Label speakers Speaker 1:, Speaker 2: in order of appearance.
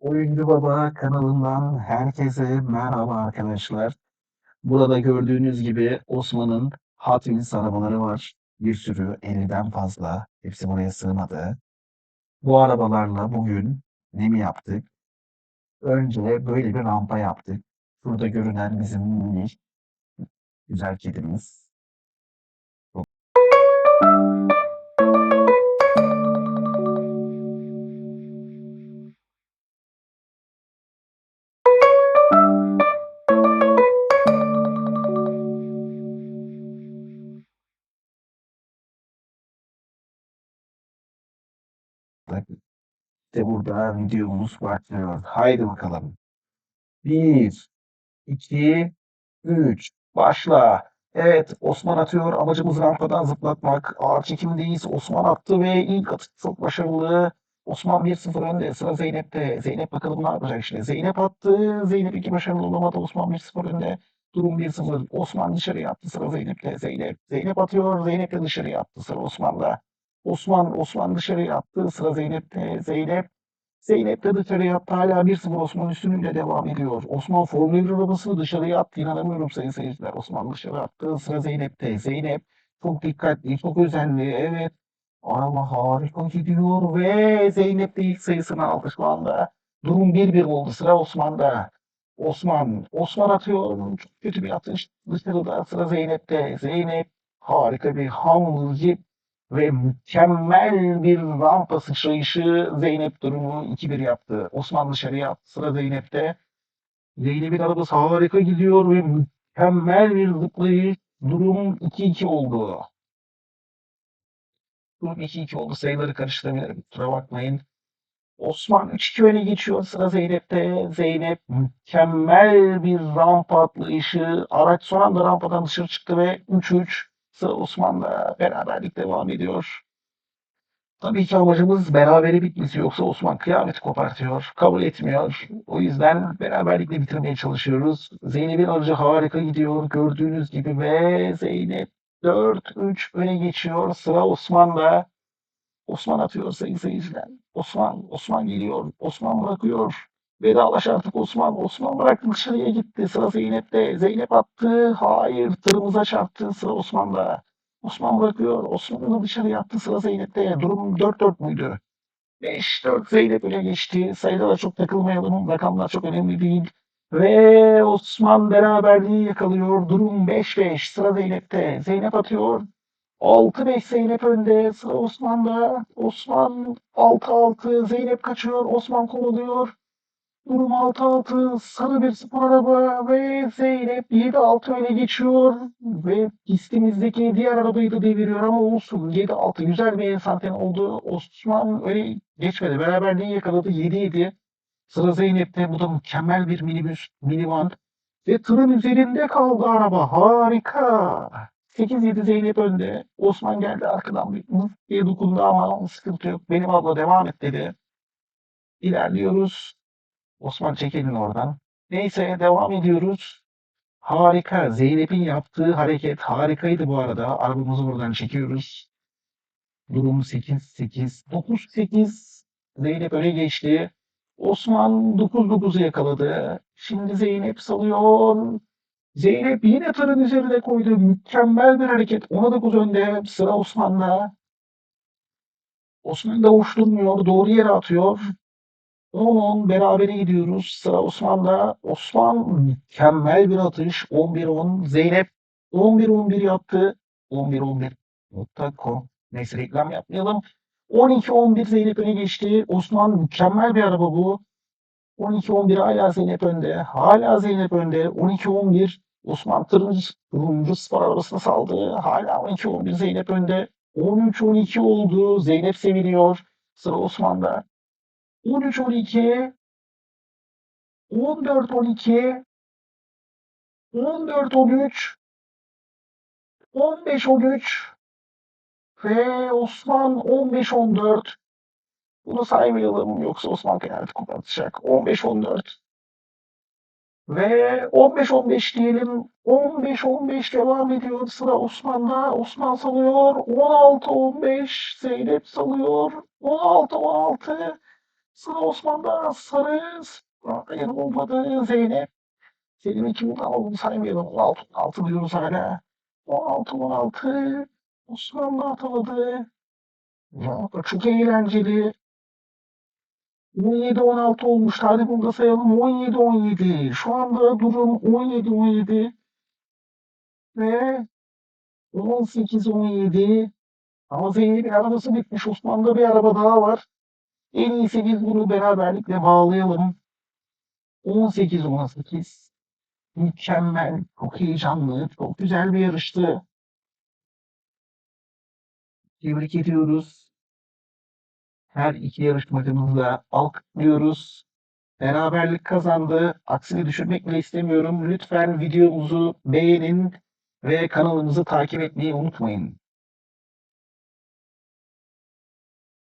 Speaker 1: Oyuncu Baba kanalından herkese merhaba arkadaşlar. Burada gördüğünüz gibi Osman'ın Hot Wheels arabaları var. Bir sürü 50'den fazla. Hepsi buraya sığmadı. Bu arabalarla bugün ne mi yaptık? Önce böyle bir rampa yaptık. Burada görünen bizim minik güzel kedimiz. Burada videomuz başlıyor. Haydi bakalım. Bir, iki, üç. Başla. Evet, Osman atıyor. Amacımız rampadan zıplatmak. Ağır çekimdeyiz. Osman attı ve ilk atış çok başarılı. Osman 1-0 önde. Sıra Zeynep'te. Zeynep bakalım ne yapacak şimdi. Zeynep attı. Zeynep 2 başarılı olamadı. Osman 1-0 önde. Durum 1-0. Osman dışarıya attı. Sıra Zeynep'te. Zeynep. Zeynep atıyor. Zeynep de dışarıya attı. Sıra Osman'da. Osman, Osman dışarıya attı. Sıra Zeynep'te. Zeynep. Zeynep de attı. Hala 1-0 Osman üstünlüğüyle devam ediyor. Osman Formula 1 arabasını dışarıya attı. İnanamıyorum sayın seyirciler. Osman dışarı attı. Sıra Zeynep'te. Zeynep çok dikkatli, çok özenli. Evet. Araba harika gidiyor ve Zeynep de ilk sayısını aldı şu anda. Durum 1-1 oldu. Sıra Osman'da. Osman. Osman atıyor. Çok kötü bir atış. Dışarıda sıra Zeynep'te. Zeynep harika bir hamurcu ve mükemmel bir rampa sıçrayışı Zeynep durumu 2-1 yaptı. Osman dışarıya attı. Sıra Zeynep'te. Zeynep'in arabası harika gidiyor ve mükemmel bir zıplayış. Durum 2-2 oldu. Durum 2-2 oldu. Sayıları karıştırabilirim. Kusura bakmayın. Osman 3-2 öne geçiyor. Sıra Zeynep'te. Zeynep mükemmel bir rampa atlayışı. Araç son anda rampadan dışarı çıktı ve 3-3. Osman'la beraberlik devam ediyor. Tabii ki amacımız berabere bitmesi yoksa Osman kıyameti kopartıyor. Kabul etmiyor. O yüzden beraberlikle bitirmeye çalışıyoruz. Zeynep'in aracı harika gidiyor gördüğünüz gibi ve Zeynep 4-3 öne geçiyor. Sıra Osman'da. Osman atıyor sayın seyirciler. Osman, Osman geliyor. Osman bırakıyor. Vedalaş artık Osman. Osman bıraktı dışarıya gitti. Sıra Zeynep'te. Zeynep attı. Hayır. Tırımıza çarptı. Sıra Osman'da. Osman bırakıyor. Osman'ı dışarıya attı. Sıra Zeynep'te. Durum 4-4 müydü? 5-4 Zeynep öne geçti. Sayılara çok takılmayalım. Rakamlar çok önemli değil. Ve Osman beraberliği yakalıyor. Durum 5-5. Sıra Zeynep'te. Zeynep atıyor. 6-5 Zeynep önde. Sıra Osman'da. Osman 6-6. Zeynep kaçıyor. Osman kovalıyor. Durum 6-6. Sarı bir spor araba ve Zeynep 7-6 öne geçiyor. Ve pistimizdeki diğer arabayı da deviriyor ama olsun. 7-6 güzel bir ensanten oldu. Osman öyle geçmedi. Beraberliği yakaladı. 7-7. Sıra Zeynep'te. Bu da mükemmel bir minibüs, minivan. Ve tırın üzerinde kaldı araba. Harika. 8-7 Zeynep önde. Osman geldi arkadan bir dokundu ama sıkıntı yok. Benim abla devam et dedi. İlerliyoruz. Osman çekilin oradan. Neyse devam ediyoruz. Harika. Zeynep'in yaptığı hareket harikaydı bu arada. Arabamızı buradan çekiyoruz. Durum 8-8. 9-8. Zeynep öne geçti. Osman 9-9'u yakaladı. Şimdi Zeynep salıyor. Zeynep yine tırın üzerine koydu. Mükemmel bir hareket. Ona 9 önde. Sıra Osman'da. Osman da hoş. Doğru yere atıyor. 10-10 berabere gidiyoruz. Sıra Osman'da. Osman mükemmel bir atış. 11-10. Zeynep 11-11 yaptı. 11-11.com. Neyse reklam yapmayalım. 12-11 Zeynep öne geçti. Osman mükemmel bir araba bu. 12-11 hala Zeynep önde. Hala Zeynep önde. 12-11 Osman Tırmız turuncu spor arabasını saldı. Hala 12-11 Zeynep önde. 13-12 oldu. Zeynep seviniyor. Sıra Osman'da. 13-12 14-12 14-13 15-13 ve Osman 15-14 bunu saymayalım yoksa Osman kıyafeti kopartacak. 15-14 ve 15-15 diyelim. 15-15 devam ediyor. Sıra Osman'da. Osman salıyor. 16-15 Zeynep salıyor. 16-16 Sıra Osman'da sarı. Hayır olmadı Zeynep. İki buradan olduğunu saymayalım. 16, 16 diyoruz hala. 16, 16. Osman da atamadı. Ya, çok eğlenceli. 17-16 olmuş. Hadi bunu da sayalım. 17-17. Şu anda durum 17-17. Ve 18-17. Ama Zeynep'in arabası bitmiş. Osman'da bir araba daha var. En iyisi biz bunu beraberlikle bağlayalım. 18-18. Mükemmel, çok heyecanlı, çok güzel bir yarıştı. Tebrik ediyoruz. Her iki yarışmacımızı da alkışlıyoruz. Beraberlik kazandı. Aksini düşürmek bile istemiyorum. Lütfen videomuzu beğenin ve kanalımızı takip etmeyi unutmayın.